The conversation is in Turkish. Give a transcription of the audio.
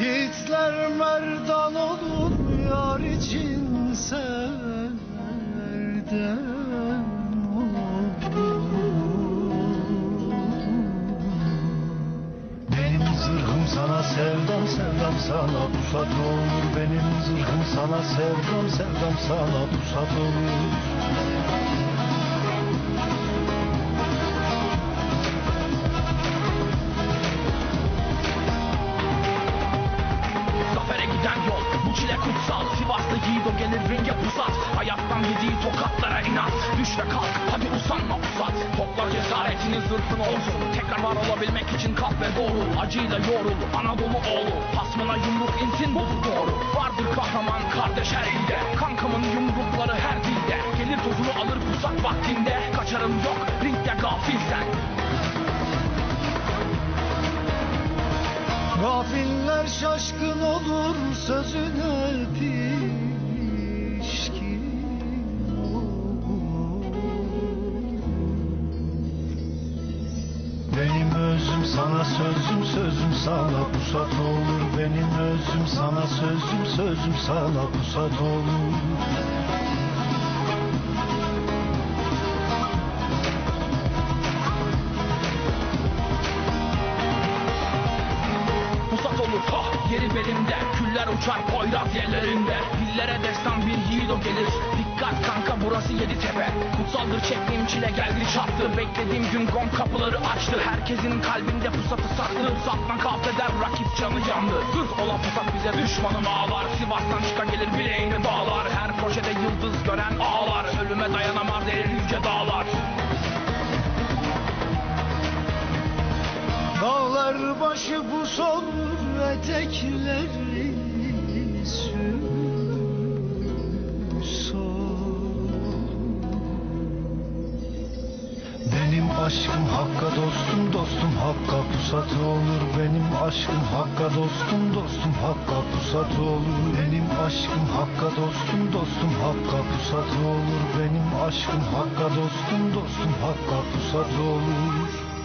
Yiğitler merdan olur yar için zırhım sana sevdam sevdam sana pusat olur. Benim zırhım sana sevdam sevdam sana pusat olur inat. Düş ve kalk hadi usanma pusat Topla cesaretini zırhın olsun. Tekrar var olabilmek için kalk ve doğru. Acıyla yoğrul Anadolu oğlu. Hasmına yumruk insin bozu doğru. Vardır kahraman kardeş her ilde. Kankamın yumrukları her dilde. Gelir tozunu alır pusat vaktinde. Kaçarım yok ringde gafil sen. Gafiller şaşkın olur sözüne pişkin sözüm sözüm sana pusat olur Benim özüm. Sana sözüm sözüm sana pusat olur belimde Küller uçar poyraz yerlerinde. Dillere destan bir yiğit o gelir. Dikkat kanka burası yedi tepe. Kutsaldır çektiğim çile geldi çattı. Beklediğim gün gong kapıları açtı. Herkesin kalbinde pusatı saklı Pusatla kafeder rakip canı yandı. Zırh olan pusat bize düşmanım ağlar. Sivas'tan çıkan gelir bileğini bağlar. Her projede yıldız gören ağlar. Ölüme dayanamaz erir yüce dağlar. Dağlar başı bu olur Benim aşkım hakka dostum dostum hakka pusat olur. Benim aşkım hakka dostum dostum hakka pusat olur. Benim aşkım hakka dostum dostum hakka pusat olur. Benim aşkım hakka dostum dostum hakka pusat olur